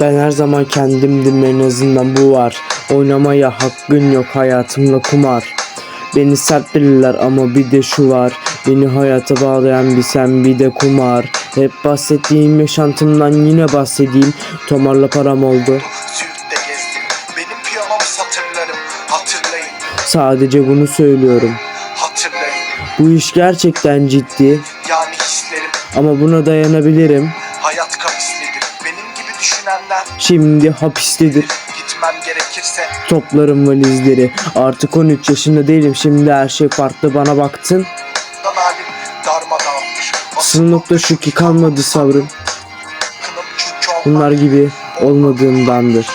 Ben her zaman kendimdim en azından bu var. Oynamaya hakkın yok hayatımla kumar. Beni sert bilirler ama bir de şu var. Beni hayata bağlayan bir sen bir de kumar. Hep bahsettiğim yaşantımdan yine bahsedeyim. Tomarla param oldu. Sadece bunu söylüyorum. Bu iş gerçekten ciddi Yani ama buna dayanabilirim. hayat kapislidir. Düşünenler Şimdi hapistedir. gitmem gerekirse Toplarım valizleri. Artık 13 yaşında değilim. Şimdi her şey farklı bana baktın. dan halim darmadağınmış. Asıl nokta şu ki kalmadı sabrım. Bunlar gibi olmadığımdandır.